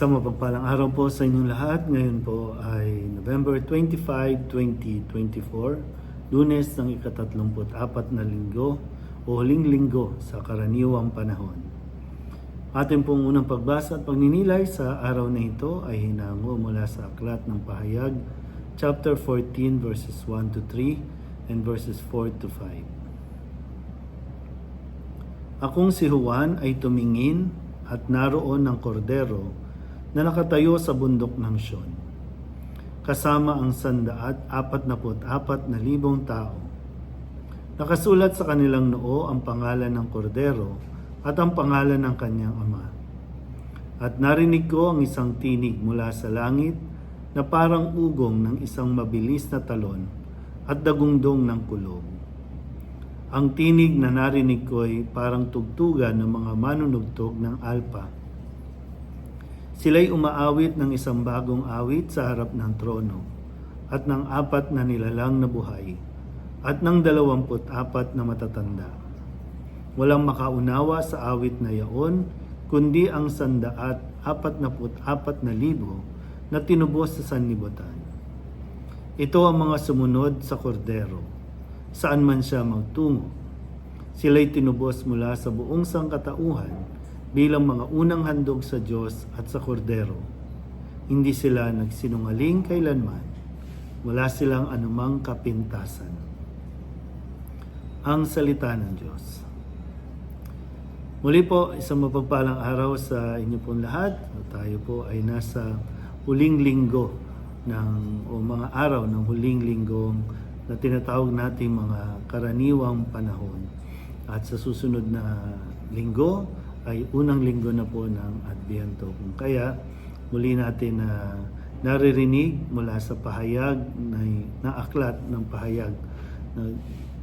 Sa mapagpalang araw po sa inyong lahat, ngayon po ay November 25, 2024, lunes ng ikatatlumput-apat na linggo o huling linggo sa karaniwang panahon. Ating pong unang pagbasa at pagninilay sa araw na ito ay hinango mula sa Aklat ng Pahayag, chapter 14, verses 1 to 3 and verses 4 to 5. Akong si Juan ay tumingin at naroon ng kordero na nakatayo sa bundok ng Sion. Kasama ang sandaat apat na libong tao. Nakasulat sa kanilang noo ang pangalan ng kordero at ang pangalan ng kanyang ama. At narinig ko ang isang tinig mula sa langit na parang ugong ng isang mabilis na talon at dagungdong ng kulog. Ang tinig na narinig ko ay parang tugtugan ng mga manunugtog ng alpa. Sila'y umaawit ng isang bagong awit sa harap ng trono at ng apat na nilalang na buhay at ng dalawamput apat na matatanda. Walang makaunawa sa awit na yaon, kundi ang sandaat apat na put apat na libo na tinubos sa sanlibutan. Ito ang mga sumunod sa kordero, saan man siya magtungo. Sila'y tinubos mula sa buong sangkatauhan bilang mga unang handog sa Diyos at sa kordero. Hindi sila nagsinungaling kailanman. Wala silang anumang kapintasan. Ang salita ng Diyos. Muli po, isang mapagpalang araw sa inyo pong lahat. Tayo po ay nasa huling linggo ng, o mga araw ng huling linggo na tinatawag nating mga karaniwang panahon. At sa susunod na linggo ay unang linggo na po ng Adbiento. Kung kaya, muli natin na naririnig mula sa pahayag na, na aklat ng pahayag na,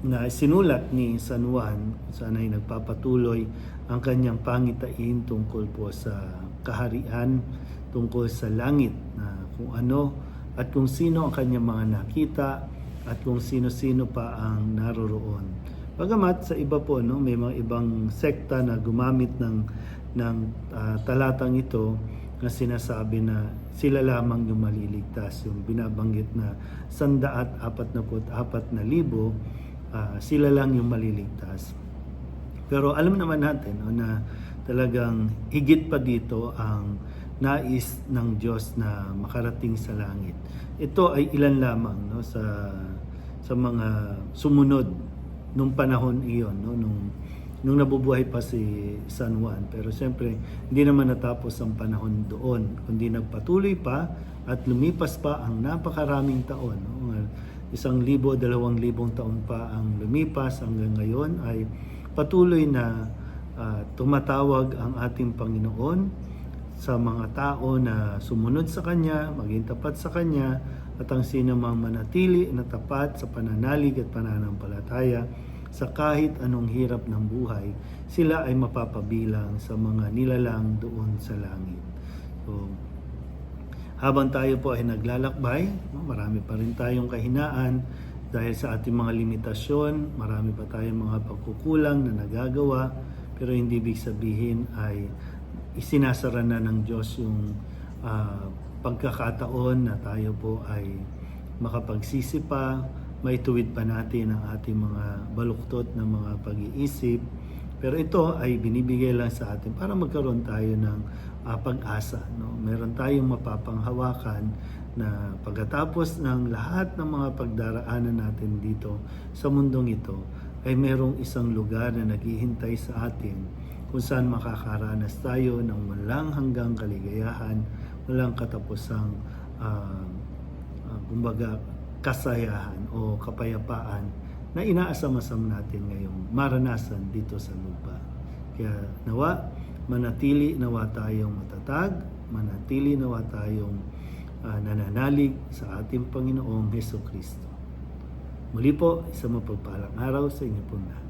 na sinulat ni San Juan, sana ay nagpapatuloy ang kanyang pangitain tungkol po sa kaharian, tungkol sa langit na kung ano at kung sino ang kanyang mga nakita at kung sino-sino pa ang naroroon. Bagamat sa iba po no, may mga ibang sekta na gumamit ng ng uh, talatang ito na sinasabi na sila lamang yung maliligtas, yung binabanggit na sandaat apat na apat na libo, uh, sila lang yung maliligtas. Pero alam naman natin no, na talagang higit pa dito ang nais ng Diyos na makarating sa langit. Ito ay ilan lamang no, sa sa mga sumunod nung panahon iyon, no, nung nung nabubuhay pa si San Juan. Pero siyempre, hindi naman natapos ang panahon doon, kundi nagpatuloy pa at lumipas pa ang napakaraming taon. No? Isang libo, dalawang libong taon pa ang lumipas hanggang ngayon ay patuloy na uh, tumatawag ang ating Panginoon sa mga tao na sumunod sa Kanya, maging tapat sa Kanya, at ang sino mang manatili na tapat sa pananalig at pananampalataya sa kahit anong hirap ng buhay, sila ay mapapabilang sa mga nilalang doon sa langit. So, habang tayo po ay naglalakbay, marami pa rin tayong kahinaan dahil sa ating mga limitasyon, marami pa tayong mga pagkukulang na nagagawa, pero hindi ibig sabihin ay isinasara na ng Diyos yung uh, pagkakataon na tayo po ay makapagsisi pa, may tuwid pa natin ang ating mga baluktot na mga pag-iisip. Pero ito ay binibigay lang sa atin para magkaroon tayo ng uh, pag-asa. No? Meron tayong mapapanghawakan na pagkatapos ng lahat ng mga pagdaraanan natin dito sa mundong ito, ay merong isang lugar na naghihintay sa atin kung saan makakaranas tayo ng walang hanggang kaligayahan, walang katapusang uh, uh, kumbaga kasayahan o kapayapaan na inaasam-asam natin ngayong maranasan dito sa lupa. Kaya nawa, manatili nawa tayong matatag, manatili nawa tayong uh, nananalig sa ating Panginoong Heso Kristo. Muli po, isang mapagpalang araw sa inyo pong lahat.